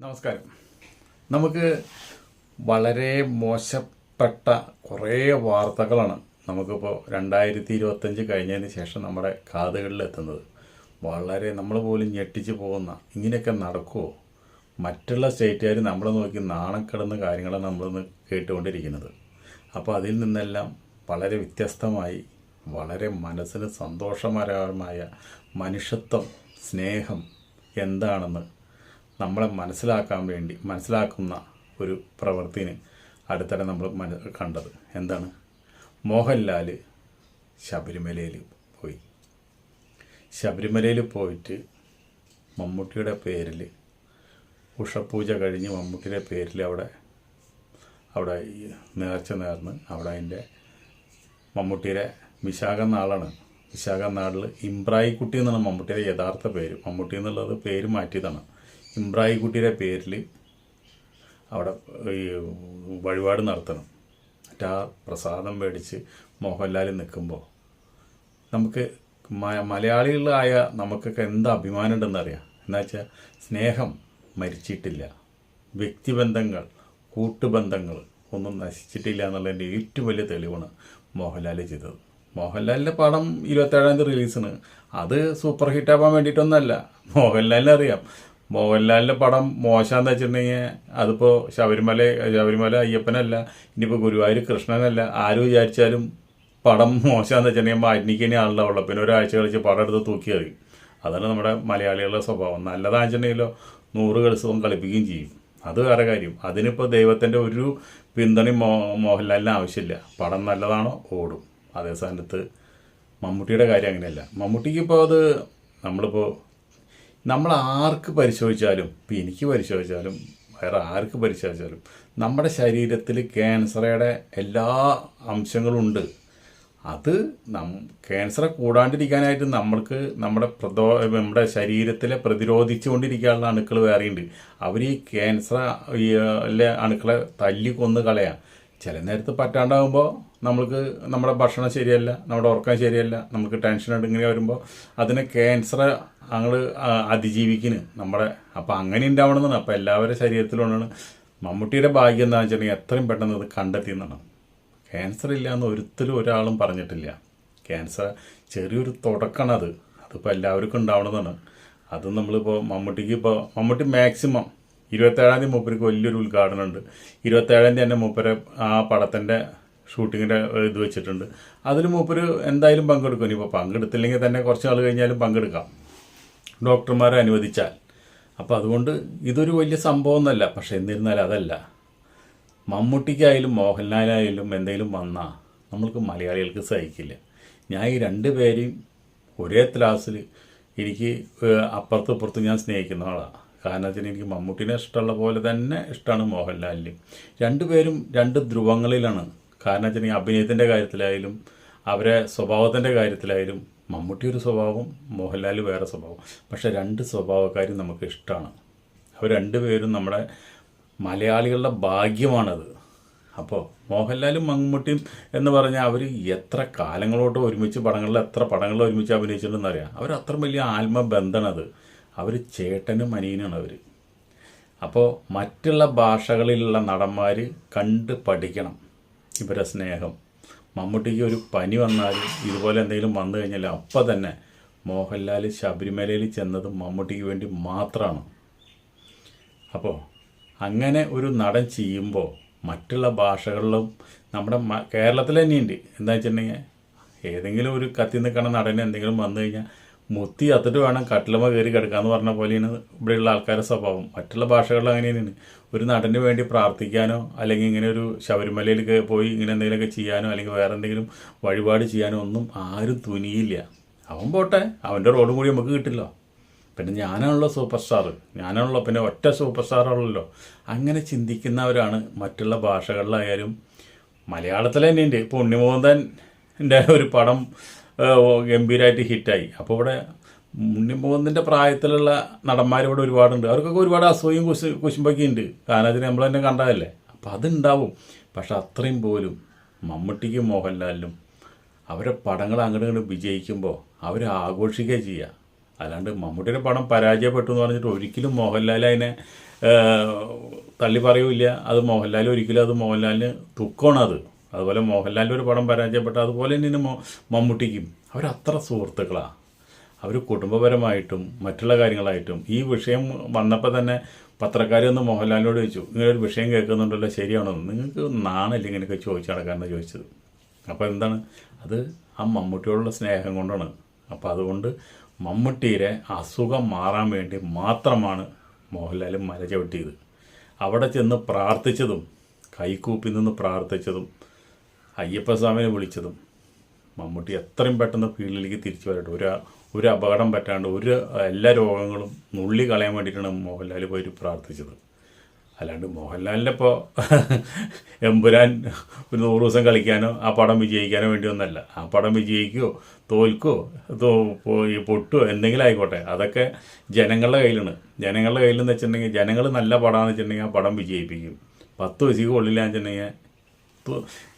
നമസ്കാരം. നമുക്ക് വളരെ മോശപ്പെട്ട കുറേ വാർത്തകളാണ് നമുക്കിപ്പോൾ രണ്ടായിരത്തി ഇരുപത്തഞ്ച് കഴിഞ്ഞതിന് ശേഷം നമ്മുടെ കാതുകളിൽ എത്തുന്നത് വളരെ നമ്മൾ പോലും ഞെട്ടിച്ച് പോകുന്ന ഇങ്ങനെയൊക്കെ നടക്കുമോ മറ്റുള്ള സ്റ്റേറ്റുകാർ നമ്മളെ നോക്കി നാണക്കിടന്ന കാര്യങ്ങളാണ് നമ്മളിന്ന് കേട്ടുകൊണ്ടിരിക്കുന്നത്. അപ്പോൾ അതിൽ നിന്നെല്ലാം വളരെ വ്യത്യസ്തമായി വളരെ മനസ്സിന് സന്തോഷകരമായ മനുഷ്യത്വം സ്നേഹം എന്താണെന്ന് നമ്മളെ മനസ്സിലാക്കാൻ വേണ്ടി മനസ്സിലാക്കുന്ന ഒരു പ്രവൃത്തിന് അടുത്തിടെ നമ്മൾ കണ്ടത്. എന്താണ്? മോഹൻലാൽ ശബരിമലയിൽ പോയി. ശബരിമലയിൽ പോയിട്ട് മമ്മൂട്ടിയുടെ പേരിൽ ഉഷപൂജ കഴിഞ്ഞ് മമ്മൂട്ടിയുടെ പേരിൽ അവിടെ അവിടെ നേർച്ച നേർന്ന് അവിടെ അതിന്റെ മമ്മൂട്ടിയുടെ വിശാഖ നാളാണ്. വിശാഖ നാളിൽ ഇമ്രായിക്കുട്ടി എന്നാണ് മമ്മൂട്ടിയുടെ യഥാർത്ഥ പേര്. മമ്മൂട്ടി എന്നുള്ളത് പേര് മാറ്റിയതാണ്. ഇമ്രായിക്കുട്ടിയുടെ പേരിൽ അവിടെ ഈ വഴിപാട് നടത്തണം. എന്നിട്ട് ആ പ്രസാദം മേടിച്ച് മോഹൻലാൽ നിൽക്കുമ്പോൾ നമുക്ക് മലയാളികളായ നമുക്കൊക്കെ എന്ത് അഭിമാനം എന്നു വെച്ചാൽ സ്നേഹം മരിച്ചിട്ടില്ല. വ്യക്തിബന്ധങ്ങൾ കൂട്ടുബന്ധങ്ങൾ ഒന്നും നശിച്ചിട്ടില്ല എന്നുള്ളതിന്റെ ഏറ്റവും വലിയ തെളിവാണ് മോഹൻലാൽ ചെയ്തത്. മോഹൻലാലിന്റെ പടം ഇരുപത്തേഴാം തീയതി റിലീസാണ്. അത് സൂപ്പർ ഹിറ്റ് ആവാൻ വേണ്ടിയിട്ടൊന്നുമല്ല മോഹൻലാലിനെ അറിയാം മോഹൻലാലിന്റെ പടം മോശമെന്ന് വെച്ചിട്ടുണ്ടെങ്കിൽ അതിപ്പോൾ ശബരിമല ശബരിമല അയ്യപ്പനല്ല ഇനിയിപ്പോൾ ഗുരുവായൂർ കൃഷ്ണനല്ല. ആര് വിചാരിച്ചാലും പടം മോശമെന്ന് വെച്ചിട്ടുണ്ടെങ്കിൽ മാറ്റിനിക്കണി ആളുണ്ടാവുള്ളൂ. പിന്നെ ഒരാഴ്ച കളിച്ച് പടം എടുത്ത് തൂക്കി എറിയും. അതാണ് നമ്മുടെ മലയാളികളുടെ സ്വഭാവം. നല്ലതാണെന്നുണ്ടെങ്കിലോ നൂറ് കളിസവും കളിപ്പിക്കുകയും ചെയ്യും. അത് വേറെ കാര്യം. അതിനിപ്പോൾ ദൈവത്തിന്റെ ഒരു പിന്തുണയും മോ മോഹൻലാലിന് ആവശ്യമില്ല. പടം നല്ലതാണോ? ഓടും. അതേ സ്ഥാനത്ത് മമ്മൂട്ടിയുടെ കാര്യം അങ്ങനെയല്ല. മമ്മൂട്ടിക്ക് ഇപ്പോൾ അത് നമ്മളിപ്പോൾ നമ്മൾ ആർക്ക് പരിശോധിച്ചാലും ഇപ്പം എനിക്ക് പരിശോധിച്ചാലും വേറെ ആർക്ക് പരിശോധിച്ചാലും നമ്മുടെ ശരീരത്തിൽ ക്യാൻസറയുടെ എല്ലാ അംശങ്ങളും ഉണ്ട്. അത് നം ക്യാൻസർ കൂടാണ്ടിരിക്കാനായിട്ട് നമ്മൾക്ക് നമ്മുടെ പ്രതോ നമ്മുടെ ശരീരത്തിലെ പ്രതിരോധിച്ചുകൊണ്ടിരിക്കാനുള്ള അണുക്കൾ വേറെയുണ്ട്. അവർ ഈ ക്യാൻസർ അണുക്കളെ തല്ലി കൊന്ന് കളയാം. ചില നേരത്ത് പറ്റാണ്ടാകുമ്പോൾ നമ്മൾക്ക് നമ്മുടെ ഭക്ഷണം ശരിയല്ല നമ്മുടെ ഉറക്കം ശരിയല്ല നമുക്ക് ടെൻഷൻ ഉണ്ട് ഇങ്ങനെ വരുമ്പോൾ അതിനെ ക്യാൻസർ ഞങ്ങൾ അതിജീവിക്കുന്നു നമ്മുടെ. അപ്പോൾ അങ്ങനെ ഉണ്ടാവണമെന്നാണ് അപ്പോൾ എല്ലാവരുടെ ശരീരത്തിലുണ്ടാണ് മമ്മൂട്ടിയുടെ ഭാഗ്യം എന്താണെന്ന് വെച്ചിട്ടുണ്ടെങ്കിൽ എത്രയും പെട്ടെന്ന് അത് കണ്ടെത്തിയെന്നാണ്. ക്യാൻസർ ഇല്ല എന്ന് ഒരിക്കലും ഒരാളും പറഞ്ഞിട്ടില്ല. ക്യാൻസർ ചെറിയൊരു തുടക്കമാണ് അത്. അതിപ്പോൾ എല്ലാവർക്കും ഉണ്ടാവണമെന്നാണ് അത് നമ്മളിപ്പോൾ മമ്മൂട്ടിക്ക് ഇപ്പോൾ മമ്മൂട്ടി മാക്സിമം ഇരുപത്തേഴാം തീയതി മൂപ്പർക്ക് വലിയൊരു ഉദ്ഘാടനം ഉണ്ട്. ഇരുപത്തേഴാം തീയതി തന്നെ മൂപ്പരെ ആ പടത്തിന്റെ ഷൂട്ടിങ്ങിന്റെ ഇത് വെച്ചിട്ടുണ്ട്. അതിൽ മൂപ്പര് എന്തായാലും പങ്കെടുക്കും. ഇനിയിപ്പോൾ പങ്കെടുത്തില്ലെങ്കിൽ തന്നെ കുറച്ച് നാൾ കഴിഞ്ഞാലും പങ്കെടുക്കാം. ഡോക്ടർമാരെ അനുവദിച്ചാൽ. അപ്പോൾ അതുകൊണ്ട് ഇതൊരു വലിയ സംഭവമൊന്നുമല്ല പക്ഷേ എന്നിരുന്നാലും അതല്ല. മമ്മൂട്ടിക്കായാലും മോഹൻലാലായാലും എന്തെങ്കിലും വന്നാൽ നമ്മൾക്ക് മലയാളികൾക്ക് സഹിക്കില്ല. ഞാൻ ഈ രണ്ട് പേരെയും ഒരേ ക്ലാസ്സിൽ എനിക്ക് അപ്പുറത്തും ഇപ്പുറത്തും ഞാൻ സ്നേഹിക്കുന്ന ആളാണ് കാരണം വെച്ചാൽ എനിക്ക് മമ്മൂട്ടിനെ ഇഷ്ടമുള്ള പോലെ തന്നെ ഇഷ്ടമാണ് മോഹൻലാലിനും. രണ്ടുപേരും രണ്ട് ധ്രുവങ്ങളിലാണ്. കാരണം വെച്ചിട്ടുണ്ടെങ്കിൽ അഭിനയത്തിന്റെ കാര്യത്തിലായാലും അവരെ സ്വഭാവത്തിന്റെ കാര്യത്തിലായാലും മമ്മൂട്ടി ഒരു സ്വഭാവം മോഹൻലാൽ വേറെ സ്വഭാവം. പക്ഷേ രണ്ട് സ്വഭാവക്കാരും നമുക്ക് ഇഷ്ടമാണ് അവർ രണ്ടുപേരും നമ്മുടെ മലയാളികളുടെ ഭാഗ്യമാണത്. അപ്പോൾ മോഹൻലാലും മമ്മൂട്ടിയും എന്ന് പറഞ്ഞാൽ അവർ എത്ര കാലങ്ങളോട്ട് ഒരുമിച്ച് പടങ്ങളിൽ എത്ര പടങ്ങളിൽ ഒരുമിച്ച് അഭിനയിച്ചിട്ടുണ്ടെന്ന് അറിയാം. അവർ അത്ര വലിയ ആത്മബന്ധമാണത്. അവർ ചേട്ടനും അനിയനാണ് അവർ. അപ്പോൾ മറ്റുള്ള ഭാഷകളിലുള്ള നടന്മാർ കണ്ട് പഠിക്കണം. ഇവരെ സ്നേഹം. മമ്മൂട്ടിക്ക് ഒരു പനി വന്നാലും ഇതുപോലെ എന്തെങ്കിലും വന്നു കഴിഞ്ഞാൽ അപ്പം തന്നെ മോഹൻലാൽ ശബരിമലയിൽ ചെന്നത് മമ്മൂട്ടിക്ക് വേണ്ടി മാത്രമാണ്. അപ്പോൾ അങ്ങനെ ഒരു നടൻ ചെയ്യുമ്പോൾ മറ്റുള്ള ഭാഷകളിലും നമ്മുടെ കേരളത്തിൽ തന്നെയുണ്ട്. എന്താ വെച്ചിട്ടുണ്ടെങ്കിൽ ഏതെങ്കിലും ഒരു കത്തി നിൽക്കണ നടന് എന്തെങ്കിലും വന്നു കഴിഞ്ഞാൽ മുത്തി അത്തിട്ട് വേണം കട്ടിലമ്മ കയറി കിടക്കാന്ന് പറഞ്ഞ പോലെയാണ് ഇവിടെയുള്ള ആൾക്കാരുടെ സ്വഭാവം. മറ്റുള്ള ഭാഷകളിൽ അങ്ങനെ തന്നെയാണ് ഒരു നടന് വേണ്ടി പ്രാർത്ഥിക്കാനോ അല്ലെങ്കിൽ ഇങ്ങനെ ഒരു ശബരിമലയിൽ പോയി ഇങ്ങനെ എന്തെങ്കിലുമൊക്കെ ചെയ്യാനോ അല്ലെങ്കിൽ വേറെ എന്തെങ്കിലും വഴിപാട് ചെയ്യാനോ ഒന്നും ആരും തുനിയില്ല. അവൻ പോട്ടെ അവന്റെ റോഡും കൂടി നമുക്ക് കിട്ടില്ല. പിന്നെ ഞാനാണല്ലോ സൂപ്പർ സ്റ്റാർ ഞാനാണല്ലോ പിന്നെ ഒറ്റ സൂപ്പർ സ്റ്റാറാണല്ലോ. അങ്ങനെ ചിന്തിക്കുന്നവരാണ് മറ്റുള്ള ഭാഷകളിലായാലും. മലയാളത്തിൽ തന്നെയുണ്ട് ഇപ്പോൾ ഉണ്ണിമോഹന്റെ ഒരു പടം ഗംഭീരമായിട്ട് ഹിറ്റായി. അപ്പോൾ ഇവിടെ ഉണ്ണിമോഹന്റെ പ്രായത്തിലുള്ള നടന്മാർ ഇവിടെ ഒരുപാടുണ്ട്. അവർക്കൊക്കെ ഒരുപാട് അസൂയും കുശു കുശുമ്പൊക്കെ ഉണ്ട് കാരണം നമ്മൾ തന്നെ കണ്ടതല്ലേ? അപ്പോൾ അതുണ്ടാവും. പക്ഷെ അത്രയും പോലും മമ്മൂട്ടിക്കും മോഹൻലാലിനും അവരെ പടങ്ങൾ അങ്ങോട്ട് ഇങ്ങോട്ട് വിജയിക്കുമ്പോൾ അവർ ആഘോഷിക്കുക ചെയ്യുക അല്ലാണ്ട് മമ്മൂട്ടിയുടെ പടം പരാജയപ്പെട്ടു എന്ന് പറഞ്ഞിട്ട് ഒരിക്കലും മോഹൻലാൽ അതിനെ തള്ളി പറയൂല അത് മോഹൻലാൽ ഒരിക്കലും അത് മോഹൻലാലിന് ദുഃഖമാണത് അതുപോലെ മോഹൻലാലിന്റെ ഒരു പടം പരാജയപ്പെട്ട അതുപോലെ തന്നെ മമ്മൂട്ടിക്കും. അവരത്ര സുഹൃത്തുക്കളാണ് അവർ കുടുംബപരമായിട്ടും മറ്റുള്ള കാര്യങ്ങളായിട്ടും ഈ വിഷയം വന്നപ്പോൾ തന്നെ പത്രക്കാർ ഒന്ന് മോഹൻലാലിനോട് ചോദിച്ചു ഇങ്ങനെ ഒരു വിഷയം കേൾക്കുന്നുണ്ടല്ലോ ശരിയാണോ? നിങ്ങൾക്ക് നാണല്ലേ ഇങ്ങനെയൊക്കെ ചോദിച്ചു നടക്കാമെന്ന് ചോദിച്ചത്. അപ്പോൾ എന്താണ്? അത് ആ മമ്മൂട്ടിയോടുള്ള സ്നേഹം കൊണ്ടാണ്. അപ്പോൾ അതുകൊണ്ട് മമ്മൂട്ടിയുടെ അസുഖം മാറാൻ വേണ്ടി മാത്രമാണ് മോഹൻലാൽ മല ചവിട്ടിയത്. അവിടെ ചെന്ന് പ്രാർത്ഥിച്ചതും കൈകൂപ്പി നിന്ന് പ്രാർത്ഥിച്ചതും അയ്യപ്പസ്വാമിനെ വിളിച്ചതും മമ്മൂട്ടി എത്രയും പെട്ടെന്ന് ഫീൽഡിലേക്ക് തിരിച്ചു വരട്ടെ. ഒരു ഒരു അപകടം പറ്റാണ്ട് ഒരു എല്ലാ രോഗങ്ങളും നുള്ളി കളയാൻ വേണ്ടിയിട്ടാണ് മോഹൻലാൽ പോയിട്ട് പ്രാർത്ഥിച്ചത്. അല്ലാണ്ട് മോഹൻലാലിന്റെ ഇപ്പോൾ എമ്പുരാൻ ഒരു നൂറ് ദിവസം കളിക്കാനോ ആ പടം വിജയിക്കാനോ വേണ്ടി ഒന്നല്ല. ആ പടം വിജയിക്കുകയോ തോൽക്കോ പൊട്ടുകയോ എന്തെങ്കിലും ആയിക്കോട്ടെ. അതൊക്കെ ജനങ്ങളുടെ കയ്യിലാണ്. ജനങ്ങളുടെ കയ്യിലെന്ന് വെച്ചിട്ടുണ്ടെങ്കിൽ ജനങ്ങൾ നല്ല പടമാണെന്ന് വെച്ചിട്ടുണ്ടെങ്കിൽ ആ പടം വിജയിപ്പിക്കും. പത്ത് വയസ്സിക്ക് കൊള്ളില്ല വെച്ചിട്ടുണ്ടെങ്കിൽ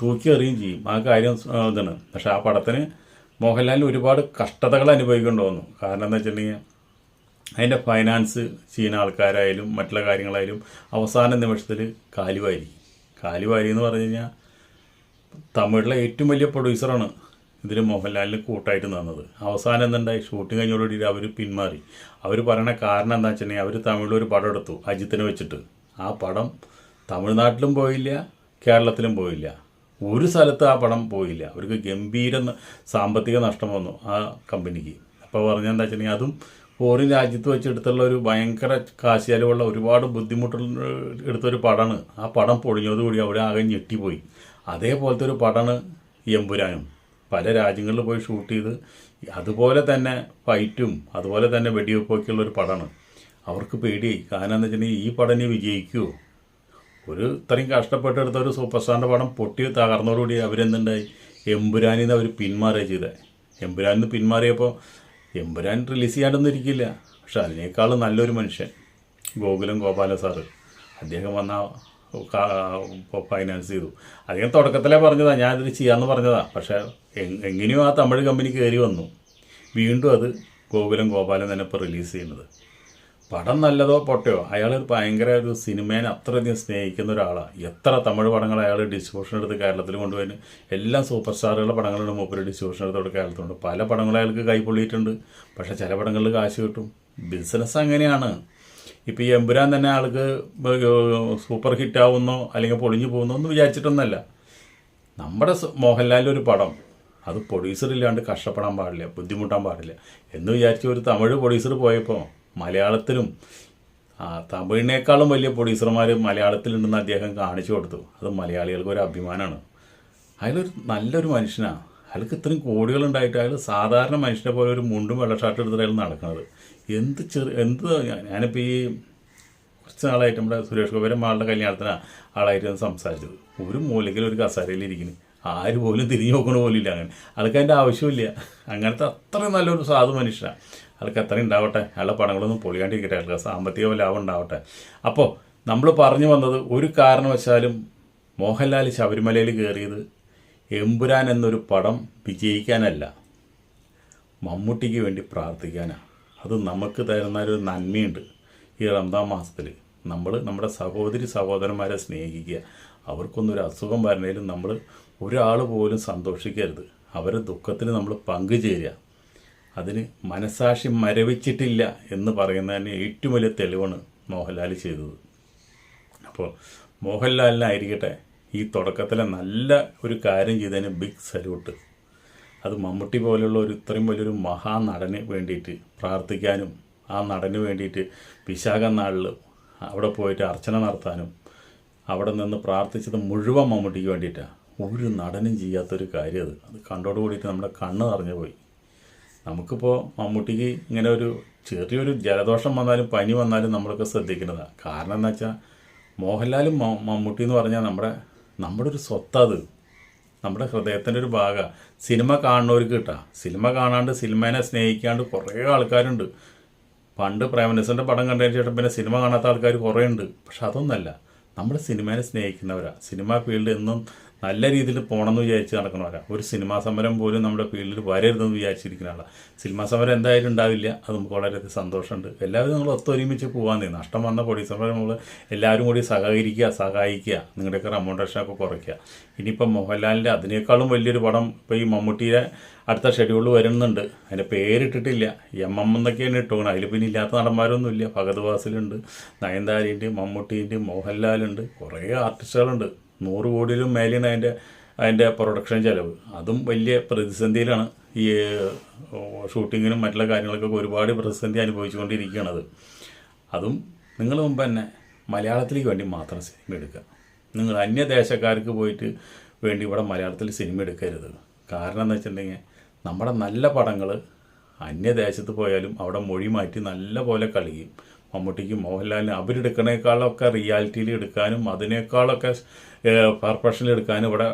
തൂക്കി എറിയും ചെയ്യും. ആ കാര്യം ഇതാണ്. പക്ഷേ ആ പടത്തിന് മോഹൻലാലിന് ഒരുപാട് കഷ്ടതകൾ അനുഭവിക്കേണ്ടി വന്നു. കാരണം എന്താ വെച്ചിട്ടുണ്ടെങ്കിൽ അതിന്റെ ഫൈനാൻസ് ചെയ്യുന്ന ആൾക്കാരായാലും മറ്റുള്ള കാര്യങ്ങളായാലും അവസാന നിമിഷത്തിൽ കാലുവാരി കാലുവാരി എന്ന് പറഞ്ഞു കഴിഞ്ഞാൽ തമിഴിലെ ഏറ്റവും വലിയ പ്രൊഡ്യൂസറാണ് ഇതിൽ മോഹൻലാലിന് കൂട്ടായിട്ട് നിന്നത്. അവസാനം എന്തുണ്ടായി ഷൂട്ടിംഗ് കഴിഞ്ഞോടുകൂടി അവർ പിന്മാറി. അവർ പറയണ കാരണം എന്താ വെച്ചിട്ടുണ്ടെങ്കിൽ അവർ തമിഴിൽ ഒരു പടം എടുത്തു അജിത്തിനെ വെച്ചിട്ട്. ആ പടം തമിഴ്നാട്ടിലും പോയില്ല കേരളത്തിലും പോയില്ല. ഒരു സ്ഥലത്ത് ആ പണം പോയില്ല. അവർക്ക് ഗംഭീര സാമ്പത്തിക നഷ്ടം വന്നു ആ കമ്പനിക്ക്. അപ്പോൾ പറഞ്ഞാൽ എന്താ വെച്ചിട്ടുണ്ടെങ്കിൽ അതും ഫോറിൻ രാജ്യത്ത് വെച്ചെടുത്തുള്ള ഒരു ഭയങ്കര കാശ് ചെലവുള്ള ഒരുപാട് ബുദ്ധിമുട്ടുള്ള എടുത്തൊരു പടമാണ്. ആ പടം പൊളിഞ്ഞതോടുകൂടി അവിടെ ആകെ ഞെട്ടിപ്പോയി. അതേപോലത്തെ ഒരു പടമാണ് എമ്പുരാനും. പല രാജ്യങ്ങളിൽ പോയി ഷൂട്ട് ചെയ്ത് അതുപോലെ തന്നെ ഫൈറ്റും അതുപോലെ തന്നെ വെടിവെപ്പൊക്കെയുള്ള ഒരു പടമാണ്. അവർക്ക് പേടിയായി. കാരണം എന്താ വെച്ചിട്ടുണ്ടെങ്കിൽ ഈ പടനെ വിജയിക്കുമോ ഒരു ഇത്രയും കഷ്ടപ്പെട്ടെടുത്ത ഒരു സൂപ്പർ സ്റ്റാറിന്റെ പടം പൊട്ടി തകർന്നതോടുകൂടി അവരെന്തുണ്ടായി? എമ്പുരാനിൽ നിന്ന് അവർ പിന്മാറുക ചെയ്തത് എമ്പുരാനിൽ പിന്മാറിയപ്പോൾ എമ്പുരാൻ റിലീസ് ചെയ്യാണ്ടൊന്നും ഇരിക്കില്ല. പക്ഷെ അതിനേക്കാളും നല്ലൊരു മനുഷ്യൻ ഗോകുലം ഗോപാല സാറ് അദ്ദേഹം വന്ന ഫൈനാൻസ് ചെയ്തു. അദ്ദേഹം തുടക്കത്തിലേ പറഞ്ഞതാണ് ഞാനിത് ചെയ്യാമെന്ന് പറഞ്ഞതാണ് പക്ഷേ എങ്- എങ്ങനെയോ ആ തമിഴ് കമ്പനി കയറി വന്നു. വീണ്ടും അത് ഗോകുലം ഗോപാലൻ തന്നെ ഇപ്പോൾ റിലീസ് ചെയ്യുന്നത്. പടം നല്ലതോ പൊട്ടയോ? അയാൾ ഭയങ്കര ഒരു സിനിമേനെ അത്രയധികം സ്നേഹിക്കുന്ന ഒരാളാണ് എത്ര തമിഴ് പടങ്ങൾ അയാൾ ഡിസ്ട്രിബ്യൂഷൻ എടുത്ത് കേരളത്തിൽ കൊണ്ടുപോയി. എല്ലാ സൂപ്പർ സ്റ്റാറുകളുടെ പടങ്ങളുടെ മൂപ്പര് ഡിസ്ട്രിബ്യൂഷൻ എടുത്തോട്ട് കേരളത്തിലുണ്ട്. പല പടങ്ങളും അയാൾക്ക് കൈപ്പൊള്ളിയിട്ടുണ്ട് പക്ഷേ ചില പടങ്ങളിൽ കാശ് കിട്ടും. ബിസിനസ് അങ്ങനെയാണ്. ഇപ്പോൾ ഈ എമ്പുരാൻ തന്നെ ആൾക്ക് സൂപ്പർ ഹിറ്റാവുന്നോ അല്ലെങ്കിൽ പൊളിഞ്ഞു പോകുന്നോ എന്ന് വിചാരിച്ചിട്ടൊന്നല്ല. നമ്മുടെ മോഹൻലാലിന്റെ ഒരു പടം. അത് പ്രൊഡ്യൂസർ ഇല്ലാണ്ട് കഷ്ടപ്പെടാൻ പാടില്ല ബുദ്ധിമുട്ടാൻ പാടില്ല എന്ന് വിചാരിച്ച് ഒരു തമിഴ് പ്രൊഡ്യൂസർ പോയപ്പോൾ മലയാളത്തിലും തമിഴിനേക്കാളും വലിയ പ്രൊഡ്യൂസർമാർ മലയാളത്തിലുണ്ടെന്ന് അദ്ദേഹം കാണിച്ചു കൊടുത്തു. അത് മലയാളികൾക്ക് ഒരു അഭിമാനമാണ് അയാളൊരു നല്ലൊരു മനുഷ്യനാണ് അയാൾക്ക് ഇത്രയും കോടികളുണ്ടായിട്ട് അയാൾ സാധാരണ മനുഷ്യനെ പോലെ ഒരു മുണ്ടും വെള്ള ഷർട്ട് എടുത്തിട്ട് അയാൾ നടക്കുന്നത്. എന്ത് ചെറു എന്ത് ഞാനിപ്പോൾ ഈ കുറച്ച് നാളായിട്ട് നമ്മുടെ സുരേഷ് ഗോപുരം ആളുടെ കല്യാണത്തിന് ആളായിട്ട് സംസാരിച്ചത്. ഒരു മൂലയ്ക്കൽ ഒരു കസേരയിൽ ഇരിക്കുന്നു. ആര് പോലും തിരിഞ്ഞു നോക്കണ പോലും ഇല്ല അങ്ങനെ. ആൾക്കതിന്റെ ആവശ്യമില്ല. അങ്ങനത്തെ അത്രയും നല്ലൊരു സാധു മനുഷ്യനാണ് ആൾക്ക് അത്രയും ഉണ്ടാവട്ടെ. അയാളുടെ പടങ്ങളൊന്നും പൊളിയാണ്ടിരിക്കട്ടെ. അയാൾക്ക് സാമ്പത്തിക ലാഭം ഉണ്ടാവട്ടെ. അപ്പോൾ നമ്മൾ പറഞ്ഞു വന്നത് ഒരു കാരണവശാലും മോഹൻലാൽ ശബരിമലയിൽ കയറിയത് എമ്പുരാൻ എന്നൊരു പടം വിജയിക്കാനല്ല. മമ്മൂട്ടിക്ക് വേണ്ടി പ്രാർത്ഥിക്കാനാണ് അത് നമുക്ക് തരുന്ന ഒരു നന്മയുണ്ട് ഈ റംദാൻ മാസത്തിൽ നമ്മൾ നമ്മുടെ സഹോദരി സഹോദരന്മാരെ സ്നേഹിക്കുക. അവർക്കൊന്നൊരു അസുഖം വരണേലും നമ്മൾ ഒരാൾ പോലും സന്തോഷിക്കരുത്. അവരുടെ ദുഃഖത്തിന് നമ്മൾ പങ്കുചേരുക. അതിന് മനസാക്ഷി മരവിച്ചിട്ടില്ല എന്ന് പറയുന്നതിന് ഏറ്റവും വലിയ തെളിവാണ് മോഹൻലാൽ ചെയ്തത്. അപ്പോൾ മോഹൻലാലിനായിരിക്കട്ടെ ഈ തുടക്കത്തിലെ നല്ല ഒരു കാര്യം ചെയ്തതിന് ബിഗ് സല്യൂട്ട് അത് മമ്മൂട്ടി പോലെയുള്ള ഒരു ഇത്രയും വലിയൊരു മഹാനടന് വേണ്ടിയിട്ട് പ്രാർത്ഥിക്കാനും ആ നടന് വേണ്ടിയിട്ട് വിശാഖ നാളിൽ അവിടെ പോയിട്ട് അർച്ചന നടത്താനും അവിടെ നിന്ന് പ്രാർത്ഥിച്ചത് മുഴുവൻ മമ്മൂട്ടിക്ക് വേണ്ടിയിട്ടാണ് ഒരു നടനും ചെയ്യാത്തൊരു കാര്യം അത്. അത് കണ്ടോട് കൂടിയിട്ട് നമ്മുടെ കണ്ണ് നിറഞ്ഞു പോയി. നമുക്കിപ്പോൾ മമ്മൂട്ടിക്ക് ഇങ്ങനെ ഒരു ചെറിയൊരു ജലദോഷം വന്നാലും പനി വന്നാലും നമ്മളൊക്കെ ശ്രദ്ധിക്കുന്നതാണ് കാരണം എന്താ വെച്ചാൽ മോഹൻലാലും മമ്മൂട്ടി എന്ന് പറഞ്ഞാൽ നമ്മുടെ നമ്മുടെ ഒരു സ്വത്തത് നമ്മുടെ ഹൃദയത്തിന്റെ ഒരു ഭാഗമാണ് സിനിമ കാണുന്നവർക്ക് കിട്ടാം. സിനിമ കാണാണ്ട് സിനിമേനെ സ്നേഹിക്കാണ്ട് കുറേ ആൾക്കാരുണ്ട്. പണ്ട് പ്രേമനസിന്റെ പടം കണ്ടതിന് ശേഷം പിന്നെ സിനിമ കാണാത്ത ആൾക്കാർ കുറേ ഉണ്ട് പക്ഷെ അതൊന്നല്ല. നമ്മൾ സിനിമേനെ സ്നേഹിക്കുന്നവരാണ് സിനിമ ഫീൽഡ് എന്നും നല്ല രീതിയിൽ പോകണമെന്ന് വിചാരിച്ച് നടക്കണമല്ല ഒരു സിനിമാ സമരം പോലും നമ്മുടെ ഫീൽഡിൽ വരരുതെന്ന് വിചാരിച്ചിരിക്കുന്നതാണ് സിനിമാ സമരം എന്തായാലും ഉണ്ടാവില്ല. അത് നമുക്ക് വളരെയധികം സന്തോഷമുണ്ട്. എല്ലാവരും നമ്മൾ ഒത്തൊരുമിച്ച് പോകാൻ നഷ്ടം വന്ന പൊടി സമരം നമ്മൾ എല്ലാവരും കൂടി സഹകരിക്കുക സഹായിക്കുക. നിങ്ങളുടെയൊക്കെ റെമോണ്ടേഷനൊക്കെ കുറയ്ക്കുക. ഇനിയിപ്പം മോഹൻലാലിന്റെ അതിനേക്കാളും വലിയൊരു പടം ഇപ്പോൾ ഈ മമ്മൂട്ടിയുടെ അടുത്ത ഷെഡ്യൂളിൽ വരുന്നുണ്ട്. അതിന്റെ പേരിട്ടിട്ടില്ല. എം എം എന്നൊക്കെയാണ് ഇട്ടുകൊണ്ട് അതിൽ പിന്നെ ഇല്ലാത്ത നടന്മാരൊന്നുമില്ല. ഭഗത് വാസിലുണ്ട് നയൻതാരയുണ്ട് മമ്മൂട്ടീന്റെ മോഹൻലാലുണ്ട്. കുറേ ആർട്ടിസ്റ്റുകളുണ്ട് നൂറ് കോടിയിലും മേലെയാണ് അതിന്റെ അതിന്റെ പ്രൊഡക്ഷൻ ചിലവ്. അതും വലിയ പ്രതിസന്ധിയിലാണ് ഈ ഷൂട്ടിങ്ങിനും മറ്റുള്ള കാര്യങ്ങൾക്കൊക്കെ ഒരുപാട് പ്രതിസന്ധി അനുഭവിച്ചുകൊണ്ടിരിക്കുകയാണത് അതും നിങ്ങൾ മുമ്പ് തന്നെ മലയാളത്തിലേക്ക് വേണ്ടി മാത്രം സിനിമ എടുക്കുക. നിങ്ങൾ അന്യദേശക്കാർക്ക് പോയിട്ട് വേണ്ടി ഇവിടെ മലയാളത്തിൽ സിനിമ എടുക്കരുത്. കാരണം എന്ന് വെച്ചിട്ടുണ്ടെങ്കിൽ നമ്മുടെ നല്ല പടങ്ങൾ അന്യദേശത്ത് പോയാലും അവിടെ മൊഴി മാറ്റി നല്ല പോലെ കളിക്കും മമ്മൂട്ടിക്കും മോഹൻലാലിനും അവരെടുക്കണേക്കാളൊക്കെ റിയാലിറ്റിയിൽ എടുക്കാനും അതിനേക്കാളൊക്കെ പെർഫെക്ഷനിൽ എടുക്കാനും ഇവിടെ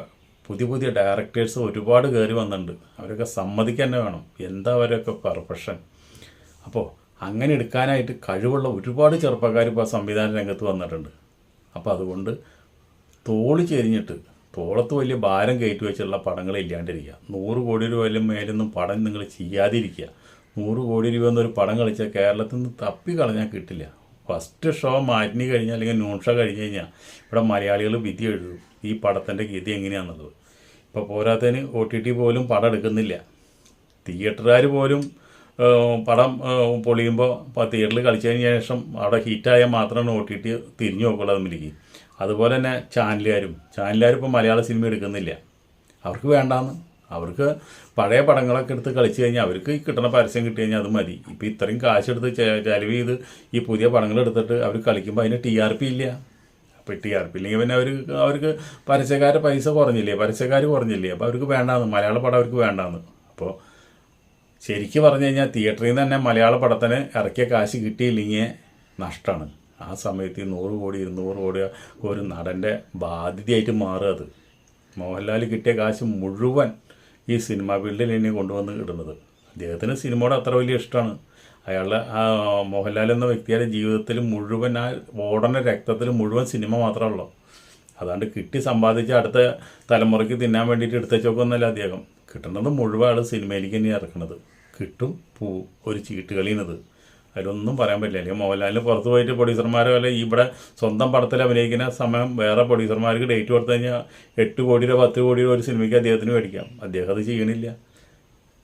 പുതിയ പുതിയ ഡയറക്ടേഴ്സ് ഒരുപാട് കയറി വന്നിട്ടുണ്ട്. അവരൊക്കെ സമ്മതിക്കാൻ തന്നെ വേണം. എന്താ അവരൊക്കെ പെർഫെക്ഷൻ അപ്പോൾ അങ്ങനെ എടുക്കാനായിട്ട് കഴിവുള്ള ഒരുപാട് ചെറുപ്പക്കാർ ഇപ്പോൾ സംവിധാന രംഗത്ത് വന്നിട്ടുണ്ട്. അപ്പോൾ അതുകൊണ്ട് തോൾ ചെരിഞ്ഞിട്ട് തോളത്ത് വലിയ ഭാരം കയറ്റി വെച്ചുള്ള പടങ്ങൾ ഇല്ലാണ്ടിരിക്കുക. നൂറ് കോടി രൂപയിലും മേലൊന്നും പടം നിങ്ങൾ ചെയ്യാതിരിക്കുക. നൂറ് കോടി രൂപ എന്നൊരു പടം കളിച്ചാൽ കേരളത്തിൽ നിന്ന് തപ്പി കളഞ്ഞാൽ കിട്ടില്ല. ഫസ്റ്റ് ഷോ മാറ്റിനി കഴിഞ്ഞാൽ അല്ലെങ്കിൽ നൂൺ ഷോ കഴിഞ്ഞ് കഴിഞ്ഞാൽ ഇവിടെ മലയാളികൾ വിധി എഴുതും. ഈ പടത്തിന്റെ ഗതി എങ്ങനെയാണെന്നത്. ഇപ്പോൾ പോരാത്തതിന് ഒ ടി ടി പോലും പടം എടുക്കുന്നില്ല. തിയേറ്ററുകാർ പോലും പടം പൊളിയുമ്പോൾ തിയേറ്ററിൽ കളിച്ചതിന് ശേഷം അവിടെ ഹിറ്റായാൽ മാത്രമാണ് ഒ ടി ടി തിരിഞ്ഞു നോക്കുള്ളൂ തമ്മിലേക്ക് അതുപോലെ തന്നെ ചാനലുകാരും. ചാനലുകാരും ഇപ്പോൾ മലയാള സിനിമ എടുക്കുന്നില്ല. അവർക്ക് വേണ്ടാന്ന്. അവർക്ക് പഴയ പടങ്ങളൊക്കെ എടുത്ത് കളിച്ചു കഴിഞ്ഞാൽ അവർക്ക് ഈ കിട്ടുന്ന പരസ്യം കിട്ടി കഴിഞ്ഞാൽ അത് മതി. ഇപ്പോൾ ഇത്രയും കാശെടുത്ത് ചെലവ് ചെയ്ത് ഈ പുതിയ പടങ്ങൾ എടുത്തിട്ട് അവർ കളിക്കുമ്പോൾ അതിന് ടി ആർ പി ഇല്ല. അപ്പോൾ ടി ആർ പി ഇല്ലെങ്കിൽ പിന്നെ അവർ അവർക്ക് പരസ്യക്കാരുടെ പൈസ കുറഞ്ഞില്ലേ? പരസ്യക്കാർ കുറഞ്ഞില്ലേ? അപ്പോൾ അവർക്ക് വേണ്ടാന്ന്. മലയാള പടം അവർക്ക് വേണ്ടാന്ന്. അപ്പോൾ ശരിക്കും പറഞ്ഞു കഴിഞ്ഞാൽ തിയേറ്ററിൽ നിന്ന് തന്നെ മലയാള പടത്തിന് ഇറക്കിയ കാശ് കിട്ടിയില്ലെങ്കിൽ നഷ്ടമാണ് ആ സമയത്ത് നൂറ് കോടി ഇരുന്നൂറ് കോടി ഒരു നടന്റെ ബാധ്യതയായിട്ട് മാറുക അത്. മോഹൻലാൽ കിട്ടിയ കാശ് മുഴുവൻ ഈ സിനിമ ഫീൽഡിൽ എന്നെ കൊണ്ടുവന്ന് ഇടുന്നത്. അദ്ദേഹത്തിന് സിനിമയോട് അത്ര വലിയ ഇഷ്ടമാണ്. അയാളുടെ ആ മോഹൻലാൽ എന്ന വ്യക്തിയുടെ ജീവിതത്തിൽ മുഴുവൻ ആ ഓടന രക്തത്തിൽ മുഴുവൻ സിനിമ മാത്രമേ ഉള്ളൂ. അതാണ്ട് കിട്ടി സമ്പാദിച്ച് അടുത്ത തലമുറയ്ക്ക് തിന്നാൻ വേണ്ടിയിട്ട് എടുത്തേച്ചോക്കൊന്നല്ല അദ്ദേഹം. കിട്ടുന്നത് മുഴുവൻ ആൾ സിനിമയിലേക്ക് തന്നെയാണ് ഇറക്കുന്നത്. കിട്ടും പൂ ഒരു ചീട്ട് കളിയുന്നത് അതിലൊന്നും പറയാൻ പറ്റില്ല. അല്ലെങ്കിൽ മോഹൻലാലിന് പുറത്ത് പോയിട്ട് പ്രൊഡ്യൂസർമാരോ അല്ലെങ്കിൽ ഇവിടെ സ്വന്തം പടത്തിൽ അഭിനയിക്കുന്ന സമയം വേറെ പ്രൊഡ്യൂസർമാർക്ക് ഡേറ്റ് കൊടുത്തു കഴിഞ്ഞാൽ എട്ട് കോടി രൂപ പത്ത് കോടി രൂപ ഒരു സിനിമയ്ക്ക് അദ്ദേഹത്തിന് മേടിക്കാം. അദ്ദേഹം അത് ചെയ്യണില്ല.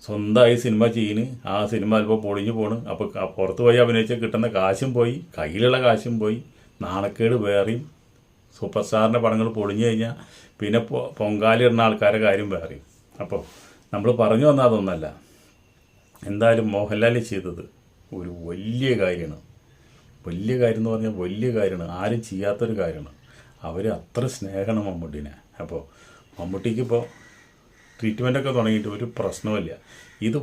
സ്വന്തമായി സിനിമ ചെയ്യുന്നു ആ സിനിമ ചിലപ്പോൾ പൊളിഞ്ഞു പോണ്. അപ്പോൾ പുറത്ത് പോയി അഭിനയിച്ച് കിട്ടുന്ന കാശും പോയി. കയ്യിലുള്ള കാശും പോയി. നാണക്കേട് വേറെയും. സൂപ്പർ സ്റ്റാറിന്റെ പടങ്ങൾ പൊളിഞ്ഞു കഴിഞ്ഞാൽ പിന്നെ പൊങ്കാലി പൊങ്കാലിടുന്ന ആൾക്കാരുടെ കാര്യം വേറെയും. അപ്പോൾ നമ്മൾ പറഞ്ഞു വന്നാൽ അതൊന്നല്ല. എന്തായാലും മോഹൻലാൽ ചെയ്തത് ഒരു വലിയ കാര്യമാണ്. വലിയ കാര്യം എന്ന് പറഞ്ഞാൽ വലിയ കാര്യമാണ്. ആരും ചെയ്യാത്തൊരു കാര്യമാണ്. അവർ അത്ര സ്നേഹമാണ് മമ്മൂട്ടീനെ. അപ്പോൾ മമ്മൂട്ടിക്ക് ഇപ്പോൾ ട്രീറ്റ്മെന്റൊക്കെ തുടങ്ങിയിട്ട് ഒരു പ്രശ്നമില്ല ഇത്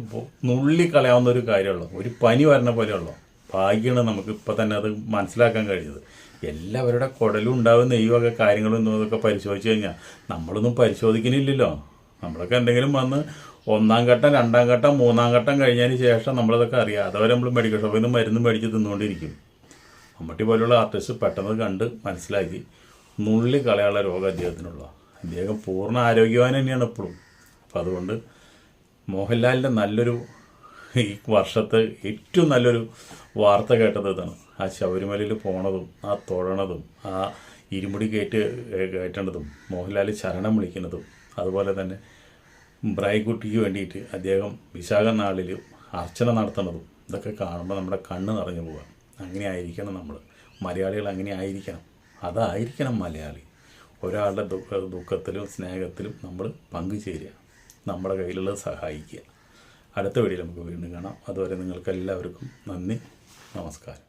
നുള്ളിക്കളയാവുന്ന ഒരു കാര്യമുള്ളൂ ഒരു പനി വരണ പോലെയുള്ളൂ ഭാഗ്യമാണ് നമുക്ക് ഇപ്പോൾ തന്നെ അത് മനസ്സിലാക്കാൻ കഴിഞ്ഞത്. എല്ലാവരുടെ കുടലും ഉണ്ടാവുന്ന ഈ വക കാര്യങ്ങളും ഇതൊക്കെ പരിശോധിച്ച് കഴിഞ്ഞാൽ നമ്മളൊന്നും പരിശോധിക്കുന്നില്ലല്ലോ നമ്മളൊക്കെ എന്തെങ്കിലും വന്ന് ഒന്നാം ഘട്ടം രണ്ടാം ഘട്ടം മൂന്നാം ഘട്ടം കഴിഞ്ഞതിന് ശേഷം നമ്മളിതൊക്കെ അറിയാം. അതുവരെ നമ്മൾ മെഡിക്കൽ ഷോപ്പിൽ നിന്ന് മരുന്ന് മേടിച്ച് തിന്നുകൊണ്ടിരിക്കും. മമ്മൂട്ടി പോലുള്ള ആർട്ടിസ്റ്റ് പെട്ടെന്ന് കണ്ട് മനസ്സിലാക്കി നുള്ളി കളയാനുള്ള രോഗം അദ്ദേഹത്തിനുള്ള. അദ്ദേഹം പൂർണ ആരോഗ്യവാൻ തന്നെയാണ് ഇപ്പോഴും. അപ്പോൾ അതുകൊണ്ട് മോഹൻലാലിന്റെ നല്ലൊരു ഈ വർഷത്തെ ഏറ്റവും നല്ലൊരു വാർത്ത കേട്ടത് ഇതാണ്. ആ ശബരിമലയിൽ പോണതും ആ തൊഴണതും ആ ഇരുമുടി കയറ്റ് കയറ്റേണ്ടതും മോഹൻലാൽ ശരണം വിളിക്കുന്നതും. അതുപോലെ തന്നെ ബ്രൈക്കുട്ടിക്ക് വേണ്ടിയിട്ട് അദ്ദേഹം വിശാഖ നാളിൽ അർച്ചന നടത്തുന്നതും ഇതൊക്കെ കാണുമ്പോൾ നമ്മുടെ കണ്ണ് നിറഞ്ഞു പോകാം അങ്ങനെ ആയിരിക്കണം നമ്മൾ. മലയാളികൾ അങ്ങനെ ആയിരിക്കണം. അതായിരിക്കണം മലയാളി. ഒരാളുടെ ദുഃഖ ദുഃഖത്തിലും സ്നേഹത്തിലും നമ്മൾ പങ്കുചേരുക. നമ്മുടെ കയ്യിലുള്ളത് സഹായിക്കുക. അടുത്ത വീഡിയോയിൽ നമുക്ക് വീണ്ടും കാണാം. അതുവരെ നിങ്ങൾക്ക് എല്ലാവർക്കും നന്ദി. നമസ്കാരം.